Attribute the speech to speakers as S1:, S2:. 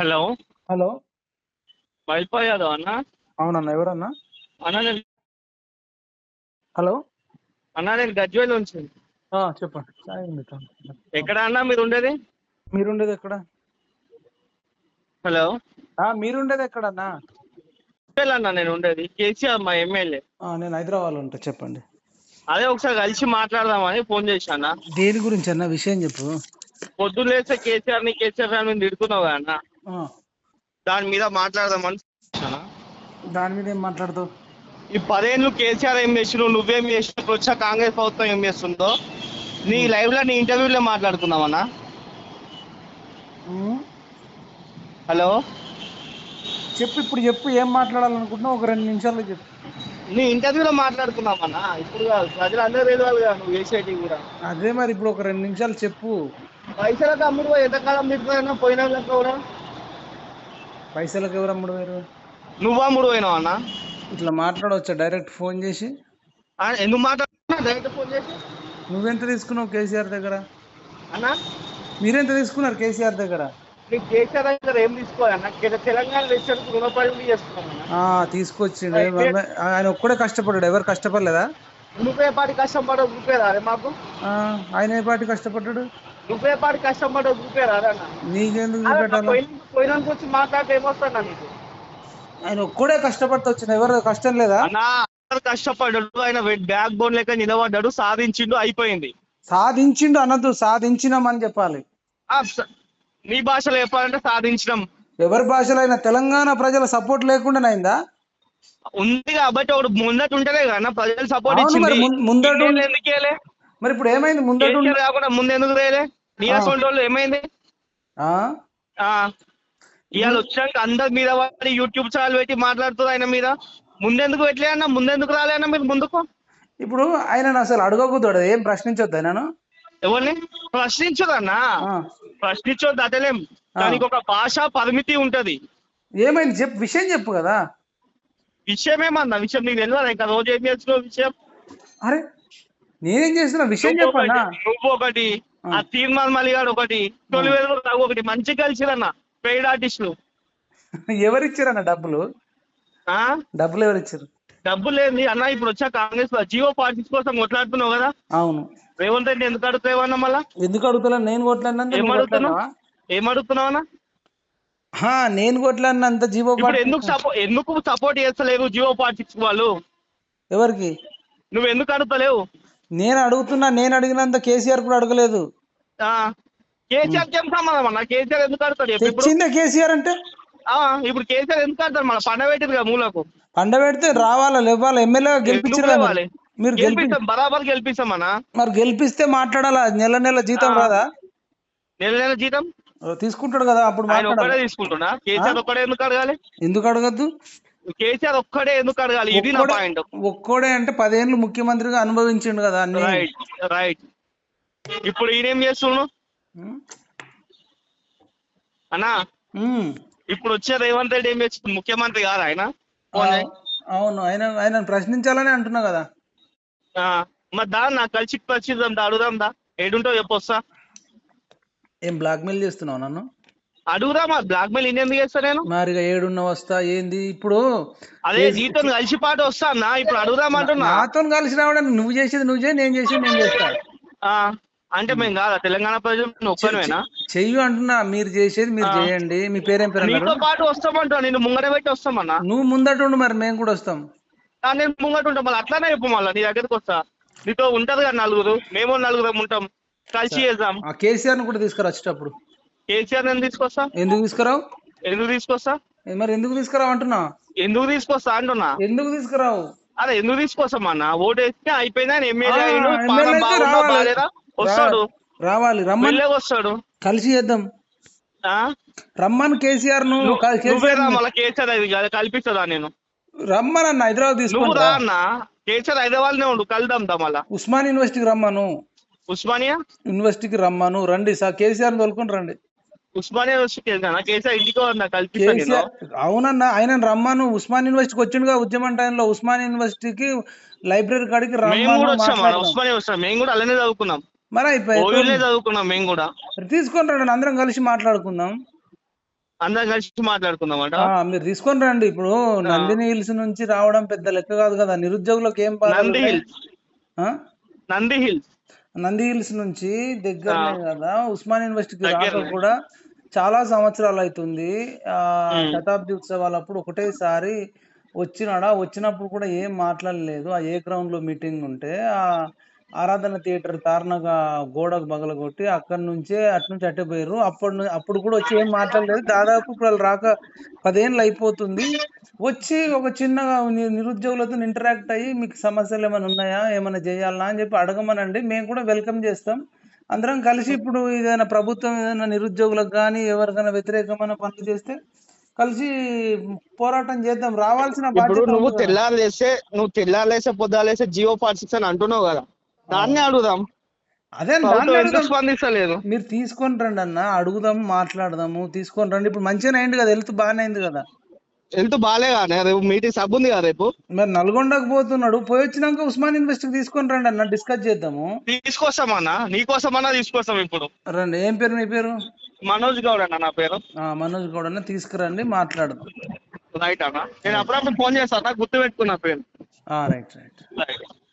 S1: Hello.
S2: Hello.
S1: Wifi Yadav అన్న?
S2: అవునన్నా ఎవరన్నా?
S1: అన్న నేను
S2: హలో.
S1: అన్న నేను గజ్వేల్ నుంచి.
S2: ఆ, చెప్పండి. సాయం.
S1: ఎక్కడ అన్న మీరు ఉండేది
S2: మీరుండేది ఎక్కడ?
S1: హలో.
S2: ఆ, మీరుండేది ఎక్కడన్నా?
S1: గజ్వేల్ అన్న నేను ఉండేది. కేసీఆర్ మా ఎమ్మెల్యే.
S2: ఆ, నేను హైదరాబాద్లో ఉంటా చెప్పండి.
S1: అదే ఒకసారి కలిసి మాట్లాడదామని ఫోన్ చేశాను
S2: దేని గురించి అన్న విషయం చెప్పు.
S1: పొద్దున్న లేస్తే కేసీఆర్ని కేసీఆర్ అని మేము తిడుతున్నావు కదా అన్న. దాని మీద మాట్లాడదామని.
S2: దాని మీద ఏం మాట్లాడతావు?
S1: ఈ పదేళ్ళు కేసీఆర్ ఏం చేసినావు నువ్వేం చేసినావు వచ్చా కాంగ్రెస్ ప్రభుత్వం ఏం చేస్తుందో. నీ లైవ్లో నీ ఇంటర్వ్యూలో మాట్లాడుకుందామన్నా. హలో?
S2: చెప్పు ఇప్పుడు చెప్పు ఏం మాట్లాడాలనుకుంటున్నావు? ఒక రెండు నిమిషాల్లో చెప్పు.
S1: నీ ఇంటర్వ్యూలో మాట్లాడుకుందామన్నా. ఇప్పుడు కాదు ప్రజలందరూ తెలియాలి కదా నువ్వు చేసేటి కూడా.
S2: అదే మరి ఇప్పుడు ఒక రెండు నిమిషాలు చెప్పు.
S1: పైసలకు అమ్ముడు ఎంతకాలం తిప్పుతున్నా పోయినా కూడా
S2: పైసలకు ఎవరు అమ్ముడు వేరు
S1: నువ్వు అమ్ముడు పోయినావు అన్న?
S2: ఇట్లా మాట్లాడవచ్చా డైరెక్ట్ ఫోన్ చేసి?
S1: ఎందుకు మాట్లాడుతున్నా డైరెక్ట్ ఫోన్ చేసి?
S2: నువ్వెంత తీసుకున్నావు కేసీఆర్ దగ్గర?
S1: అన్న?
S2: మీరెంత తీసుకున్నారు కేసీఆర్ దగ్గర?
S1: నీకు కేసీఆర్ దగ్గర ఏం తీసుకోవాలన్న తెలంగాణ దేశానికి రుణపడి
S2: తీసుకొచ్చిండు. ఆయన ఒక్కడే కష్టపడ్డాడు. ఎవరు కష్టపడలేదా?
S1: నువ్వే పాటి కష్టపడవు చూపేరా అరే మాకు.
S2: ఆయన ఏ పాటి కష్టపడ్డాడు?
S1: నువ్వే పాటి కష్టపడవు చూపేరా అరే అన్న.
S2: నీకెందుకు
S1: అరే,
S2: చూపెట్టాలి
S1: పోయిన- పోయినానికి వచ్చి మాట్లాడితే ఏమొస్తాను నీకు?
S2: ఆయన ఒక్కడే కష్టపడితే వచ్చిన ఎవరు? కష్టం లేదా?
S1: అన్న అందరు కష్టపడ్డాడు? ఆయన బ్యాక్ బోన్ లెక్క నిలబడ్డాడు సాధించిండు అయిపోయింది.
S2: సాధించిండు అనద్దు సాధించినామని చెప్పాలి.
S1: నీ భాషలో చెప్పాలంటే సాధించడం
S2: ఎవరి భాషలో అయినా తెలంగాణ ప్రజల సపోర్ట్ లేకుండా అయిందా?
S1: ఉంది కాబట్టి ఒకడు ముందట ఉంటేనే కదా ప్రజలు సపోర్ట్ ఇచ్చింది.
S2: ముం- ముందట
S1: ఎందుకు?
S2: మరి ఇప్పుడు ఏమైంది? ముందట
S1: కాకుండా ముందు ఎందుకు నీ. అసలు ఏమైంది?
S2: ఆ.
S1: ఆ. ఇవాళ వచ్చాక అందరి మీద వాడి యూట్యూబ్ ఛానల్ పెట్టి మాట్లాడుతుంది ఆయన మీద. ముందెందుకు పెట్టలే అన్న? ముందెందుకు రాలే అన్న మీరు ముందుకు?
S2: ఇప్పుడు ఆయన అసలు అడగకూడదు ఏం ప్రశ్నించొద్దు ఆయనను?
S1: ఎవరిని? ప్రశ్నించదన్నా. ప్రశ్నించొద్దు అటలేం
S2: ఆ.
S1: దానికి ఒక భాష పరిమితి ఉంటది.
S2: ఏమైంది? చెప్పు విషయం చెప్పు కదా.
S1: విషయం ఏమన్నా విషయం నీకు తెలియదు ఇంకా రోజు ఏం చేస్తున్నావు విషయం?
S2: అరే నేనేం చేస్తున్నా? విషయం చెప్పన్నా?
S1: ఒకటి, నువ్వు ఒకటి
S2: ఆ.
S1: తీర్మాన్ మలిగాడు ఒకటి తొలి ఒకటి. మంచి కలిసిరన్న. పెయిడ్ ఆర్టిస్టులు
S2: ఎవరిచ్చారన్న డబ్బులు?
S1: ఆ?
S2: డబ్బులు ఎవరిచ్చారు?
S1: డబ్బు లేని అన్న ఇప్పుడు వచ్చా కాంగ్రెస్లో జియో పార్టీస్ కోసం కొట్లాడుతున్నావు కదా?
S2: అవును.
S1: రేవంత్ రెడ్డి ఎందుకు అడుగుతావన్నా మళ్ళా?
S2: ఎందుకు అడుగుతలే? నేను కొట్లాడినంత
S1: ఏం అడుగుతున్నావు? ఏం అడుగుతున్నావు అన్న?
S2: హా, నేను కొట్లాడినంత జీవో
S1: ఇప్పుడు
S2: పార్టీ
S1: ఎందుకు సపో ఎందుకు సపోర్ట్ చేస్తలేవు జియో పార్టీస్ వాళ్ళు?
S2: ఎవరికి?
S1: నువ్వు ఎందుకు అడుగుతలేవు?
S2: నేను అడుగుతున్నా నేను అడిగినంత కేసీఆర్ కూడా అడగలేదు.
S1: కేసీఆర్ ఏం సంబంధం అన్న? కేసీఆర్ ఎందుకు చెప్పు ఇప్పుడు?
S2: తెచ్చిందే కేసీఆర్ అంటే?
S1: ఆ, ఇప్పుడు కేసీఆర్ ఎందుకు అడుగుతాడు మన పండ పెట్టింది కదా మూలకు.
S2: పండ పెడితే రావాలా లేవాలా ఎమ్మెల్యే గెలిపించారు
S1: ఎందుకు
S2: కదా
S1: రావాలి?
S2: మీరు గెలిపి
S1: గెలిపిస్తాం బరాబర్ గెలిపిస్తాం అన్న.
S2: మరి గెలిపిస్తే మాట్లాడాలా? నెల నెల జీతం. రాదా?
S1: నెల నెల జీతం?
S2: తీసుకుంటాడు కదా అప్పుడు
S1: ఆయన ఒక్కడే తీసుకుంటున్నా? కేసీఆర్ ఒక్కడే ఎందుకు అడగాలి?
S2: ఎందుకు అడగద్దు?
S1: కేసీఆర్ ఒక్కడే ఎందుకు అడగాలి? ఇది నా పాయింట్
S2: ఒక్కోడే అంటే పదేళ్ళు ముఖ్యమంత్రిగా అనుభవించిండు కదా
S1: రైట్ రైట్ ఇప్పుడు ఈయనేం చేస్తున్నాడు. అన్నా. ఇప్పుడు వచ్చే రేవంత్ రెడ్డి ఏం చేస్తుంది? ముఖ్యమంత్రి కాదు ఆయన.
S2: అవును. ఆయన ఆయన ప్రశ్నించాలని అంటున్నా కదా.
S1: ఆ, మరి దా నాకు కలిసి పరిచిద్దాం దా అడుగుదాం దా. ఏడుంటావు చెప్పు వస్తా.
S2: ఏం బ్లాక్ మెయిల్ చేస్తున్నావు నన్ను?
S1: అడుగుదా మా బ్లాక్ మెయిల్ ఇన్ని ఎందుకు చేస్తా నేను?
S2: మరి ఏడున్న వస్తా ఏంది? ఇప్పుడు
S1: అదే నీతో కలిసి పాటు వస్తా అన్నా. ఇప్పుడు అడుగుదామంటున్నా
S2: నాతో కలిసి రావడానికి నువ్వు చేసేది నువ్వు చేయి నేను చేసేది నేను చేస్తా.
S1: ఆ, అంటే మేము కాదా తెలంగాణ ప్రజలు నువ్వు ఒక్కనివేనా
S2: చెయ్యు అంటున్నా మీరు చేసేది మీరు. చేయండి మీ పేరేం పేరు
S1: నీతో పాటు వస్తామంటా నేను ముంగట పెట్టి వస్తామన్నా.
S2: నువ్వు ముందటుండు మరి మేము కూడా వస్తాం.
S1: నేను ముంగట ఉంటాం మళ్ళీ అట్లానే చెప్పు మళ్ళీ నీ దగ్గరికి వస్తా. నీతో ఉంటది కదా నలుగురు మేము నలుగురం ఉంటాం. కలిసి చేద్దాం
S2: కేసీఆర్ను కూడా తీసుకురా వచ్చేటప్పుడు.
S1: కేసీఆర్ నేను తీసుకొస్తా?
S2: ఎందుకు తీసుకురావు?
S1: ఎందుకు తీసుకొస్తా?
S2: మరి ఎందుకు తీసుకురావు అంటున్నా?
S1: ఎందుకు తీసుకొస్తా అంటున్నా?
S2: ఎందుకు తీసుకురావు?
S1: అదే ఎందుకు తీసుకొస్తామన్నా? ఓటు వేస్తే అయిపోయింది? ఎమ్మెల్యే వస్తాడు.
S2: రావాలి. రమ్మని
S1: వస్తాడు.
S2: కలిసి చేద్దాం? రమ్మని కేసీఆర్ను
S1: నువ్వు-
S2: కేసీఆర్
S1: రా
S2: ను-
S1: మళ్ళీ కేసీఆర్ అది కాదు, కల్పిస్తుందా నేను?
S2: రమ్మని అన్న హైదరాబాద్
S1: రా అన్న. కేసీఆర్ హైదరాబాద్ నే ఉండు కలుద్దాం దా మళ్ళా.
S2: ఉస్మాన్ యూనివర్సిటీకి రమ్మను.
S1: ఉస్మానియా?
S2: యూనివర్సిటీకి రమ్మను. రండి సార్ కేసీఆర్ తోలుకొని రండి.
S1: ఉస్మానియా యూనివర్సిటీ వెళ్తానా? కేసీఆర్ ఇంటికి వస్తున్నా కల్పిస్తా నేను.
S2: కేసీఆర్ అవునన్నా ఆయన రమ్మను. ఉస్మాన్ యూనివర్సిటీకి వచ్చిండుగా ఉద్యమం టైంలో. ఉస్మాన్ యూనివర్సిటీకి లైబ్రరీ కాడికి
S1: మేము
S2: రమ్మను.
S1: ఉస్మానియా వచ్చాం మేము కూడా అలానే చదువుకున్నాం.
S2: మరి అయిపోయి
S1: ఓవిలే చదువుకున్నాం మేము కూడా.
S2: తీసుకొని రండి అందరం కలిసి మాట్లాడుకుందాం.
S1: అందరం కలిసి మాట్లాడుకుందామంట?
S2: ఆ, మీరు తీసుకొని రండి. ఇప్పుడు నందిని హిల్స్ నుంచి రావడం పెద్ద లెక్క కాదు కదా. నిరుద్యోగులకు ఏం
S1: Nandi? Hills? Nandi hills.
S2: Nandi hills నుంచి దగ్గరనే కదా. ఉస్మాన్ యూనివర్సిటీకి
S1: దగ్గరనే.
S2: కూడా చాలా సంవత్సరాలు అవుతుంది ఆ. శతాబ్ది ఉత్సవాలు అప్పుడు ఒకటేసారి వచ్చినాడా? వచ్చినప్పుడు కూడా ఏం మాట్లాడలేదు. ఆ ఏ గ్రౌండ్లో మీటింగ్ ఉంటే ఆ ఆరాధన థియేటర్ తారణగా గోడకు బగలగొట్టి అక్కడి నుంచే అటు నుంచి అట్టే పోయారు అప్పుడు అప్పుడు కూడా వచ్చి ఏం మాట్లాడలేదు. దాదాపు ఇప్పుడు వాళ్ళు రాక పదేళ్ళు అయిపోతుంది. వచ్చి ఒక చిన్నగా నిరుద్యోగులతో ఇంటరాక్ట్ అయ్యి మీకు సమస్యలు ఏమైనా ఉన్నాయా? ఏమైనా చేయాలనా అని చెప్పి అడగమనండి. మేము కూడా వెల్కమ్ చేస్తాం. అందరం కలిసి ఇప్పుడు ఏదైనా ప్రభుత్వం ఏదైనా నిరుద్యోగులకు కానీ ఎవరికైనా వ్యతిరేకమైన పనులు చేస్తే కలిసి పోరాటం చేద్దాం. రావాల్సిన
S1: ఇప్పుడు నువ్వు
S2: ఉంది కదా.
S1: తెల్లారులేస్తే నువ్వు తెల్లారులేసే పొద్దులేసే జియో ఫార్టీ సిక్స్ అని అంటున్నావు కదా. దాన్ని అడుగుదాం.
S2: అదే.
S1: స్పందిస్తలేదు?
S2: మీరు తీసుకొని రండి అన్న అడుగుదాం మాట్లాడదాము తీసుకొని రండి. ఇప్పుడు మంచిగానే అయింది కదా హెల్త్ బాగానే అయింది కదా.
S1: హెల్త్ బాలే కానీ రేపు మీటింగ్ సబ్ ఉంది కదా రేపు?
S2: మరి నల్గొండకు పోతున్నాడు. పోయి వచ్చినాక ఉస్మాన్ యూనివర్సిటీకి తీసుకొని రండి అన్న డిస్కస్ చేద్దాము.
S1: తీసుకొస్తామన్నా? నీకోసమన్నా తీసుకొస్తాం ఇప్పుడు.
S2: రండి. ఏం పేరు నీ పేరు?
S1: మనోజ్ గౌడ్ అన్న నా పేరు.
S2: ఆ, మనోజ్ గౌడ్ అన్న తీసుకురండి మాట్లాడదాం.
S1: రైట్ అన్న. నేను అప్పుడప్పుడు ఫోన్ చేస్తాను? గుర్తు పెట్టుకున్నా పేరు
S2: రైట్ రైట్.
S1: రైట్.